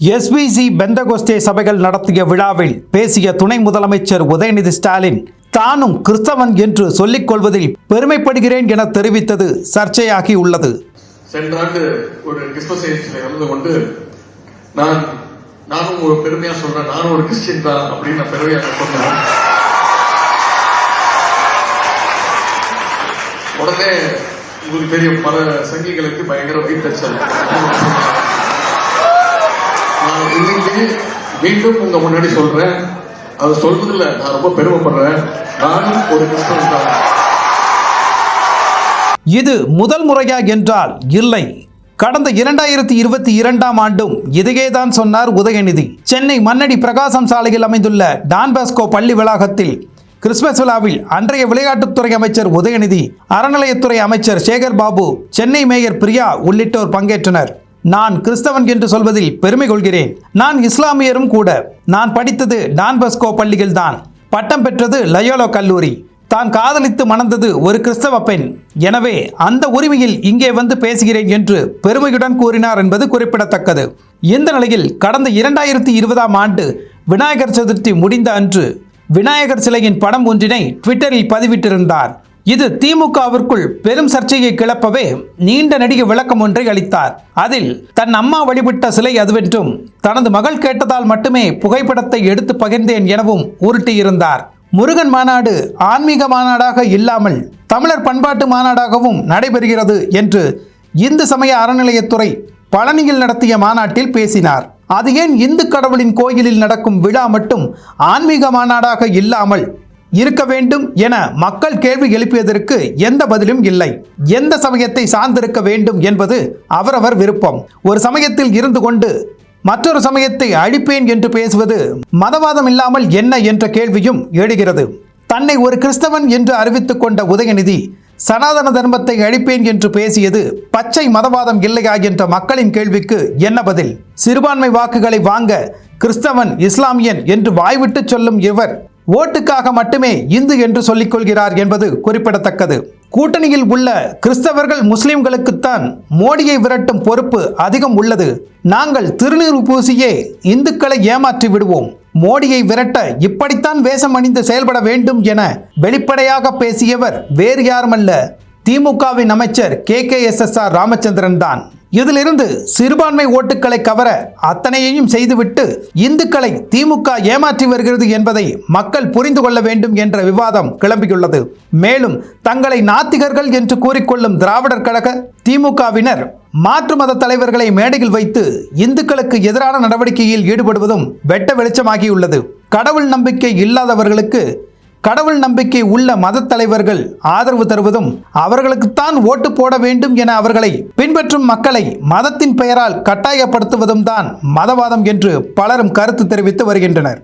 SPC Pentecost சபைகள் நடத்திய விழாவில் பேசிய துணை முதலமைச்சர் உதயநிதி ஸ்டாலின் தானும் கிறிஸ்தவன் என்று சொல்லிக் கொள்வதில் பெருமைப்படுகிறேன் என தெரிவித்தது சர்ச்சையாகி உள்ளது. சென்ற ஆண்டு ஒரு கிறிஸ்துமஸ் கலந்து கொண்டு நான் நானும் ஒரு பெருமையா சொல்றேன். நானும் ஒரு கிறிஸ்டின் தான் அப்படின்னு நான் பெருமையா சொன்னேன் உடனே உங்களுக்கு தெரியும் பல சங்கிகளுக்கு பயங்கர வைத்தச்சல் இன்னைக்கு மீண்டும் உங்க முன்னாடி சொல்றேன். அது சொல்றதுல நான் ரொம்ப பெருமைப்படுறேன். நானும் ஒரு கிறிஸ்தவன் தான். இது முதல் முறையா என்றால் இல்லை. கடந்த இரண்டாயிரத்தி இருபத்தி இரண்டாம் ஆண்டும் இதையேதான் சொன்னார் உதயநிதி. சென்னை மன்னடி பிரகாசம் சாலையில் அமைந்துள்ள டான்பாஸ்கோ பள்ளி வளாகத்தில் கிறிஸ்துமஸ் விழாவில் அன்றைய விளையாட்டுத்துறை அமைச்சர் உதயநிதி அறநிலையத்துறை அமைச்சர் சேகர் பாபு சென்னை மேயர் பிரியா உள்ளிட்டோர் பங்கேற்றனர். நான் கிறிஸ்தவன் என்று சொல்வதில் பெருமை கொள்கிறேன். நான் இஸ்லாமியரும் கூட. நான் படித்தது டான்பஸ்கோ பள்ளியில்தான். பட்டம் பெற்றது லயோலோ கல்லூரி. தான் காதலித்து மணந்தது ஒரு கிறிஸ்தவ பெண். எனவே அந்த உரிமையில் இங்கே வந்து பேசுகிறேன் என்று பெருமையுடன் கூறினார் என்பது குறிப்பிடத்தக்கது. இந்த நிலையில் கடந்த இரண்டாயிரத்தி இருபதாம் ஆண்டு விநாயகர் சதுர்த்தி முடிந்த அன்று விநாயகர் சிலையின் படம் ஒன்றினை ட்விட்டரில் பதிவிட்டிருந்தார். இது திமுகவிற்குள் பெரும் சர்ச்சையை கிளப்பவே நீண்ட நெடிய விளக்கம் ஒன்றை அளித்தார். அதில் தன் அம்மா வழிபட்ட சிலை அதுவென்றும் தனது மகள் கேட்டதால் மட்டுமே புகைப்படத்தை எடுத்து பகிர்ந்தேன் எனவும் உருட்டியிருந்தார். முருகன் மாநாடு ஆன்மீக மாநாடாக இல்லாமல் தமிழர் பண்பாட்டு மாநாடாகவும் நடைபெறுகிறது என்று இந்து சமய அறநிலையத்துறை பழனியில் நடத்திய மாநாட்டில் பேசினார். அது ஏன் இந்து கடவுளின் கோயிலில் நடக்கும் விழா மட்டும் ஆன்மீக மாநாடாக இல்லாமல் இருக்க வேண்டும் என மக்கள் கேள்வி எழுப்பியதற்கு எந்த பதிலும் இல்லை. எந்த சமயத்தை சார்ந்திருக்க வேண்டும் என்பது அவரவர் விருப்பம். ஒரு சமயத்தில் இருந்து கொண்டு மற்றொரு சமயத்தை அழிப்பேன் என்று பேசுவது மதவாதம் இல்லாமல் என்ன என்ற கேள்வியும் எழுகிறது. தன்னை ஒரு கிறிஸ்தவன் என்று அறிவித்துக் கொண்ட உதயநிதி சனாதன தர்மத்தை அழிப்பேன் என்று பேசியது பச்சை மதவாதம் இல்லையா என்ற மக்களின் கேள்விக்கு என்ன பதில்? சிறுபான்மை வாக்குகளை வாங்க கிறிஸ்தவன் இஸ்லாமியன் என்று வாய்விட்டு சொல்லும் இவர் ஓட்டுக்காக மட்டுமே இந்து என்று சொல்லிக் கொள்கிறார் என்பது குறிப்பிடத்தக்கது. கூட்டணியில் உள்ள கிறிஸ்தவர்கள் முஸ்லிம்களுக்குத்தான் மோடியை விரட்டும் பொறுப்பு அதிகம் உள்ளது. நாங்கள் திருநீர் பூசியே இந்துக்களை ஏமாற்றி விடுவோம். மோடியை விரட்ட இப்படித்தான் வேஷம் அணிந்து செயல்பட வேண்டும் என வெளிப்படையாக பேசியவர் வேறு யாருமல்ல. திமுகவின் அமைச்சர் K K S S R Ramachandran தான். இதிலிருந்து சிறுபான்மை ஓட்டுக்களை கவர அத்தனையையும் செய்துவிட்டு இந்துக்களை திமுக ஏமாற்றி வருகிறது என்பதை மக்கள் புரிந்து கொள்ள வேண்டும் என்ற விவாதம் கிளம்பியுள்ளது. மேலும் தங்களை நாத்திகர்கள் என்று கூறிக்கொள்ளும் திராவிடர் கழக திமுகவினர் மாற்று மத தலைவர்களை மேடையில் வைத்து இந்துக்களுக்கு எதிரான நடவடிக்கையில் ஈடுபடுவதும் வெட்ட வெளிச்சமாகியுள்ளது. கடவுள் நம்பிக்கை இல்லாதவர்களுக்கு கடவுள் நம்பிக்கை உள்ள மதத் தலைவர்கள் ஆதரவு தருவதும் அவர்களுக்குத்தான் ஓட்டு போட வேண்டும் என அவர்களை பின்பற்றும் மக்களை மதத்தின் பெயரால் கட்டாயப்படுத்துவதும் தான் மதவாதம் என்று பலரும் கருத்து தெரிவித்து வருகின்றனர்.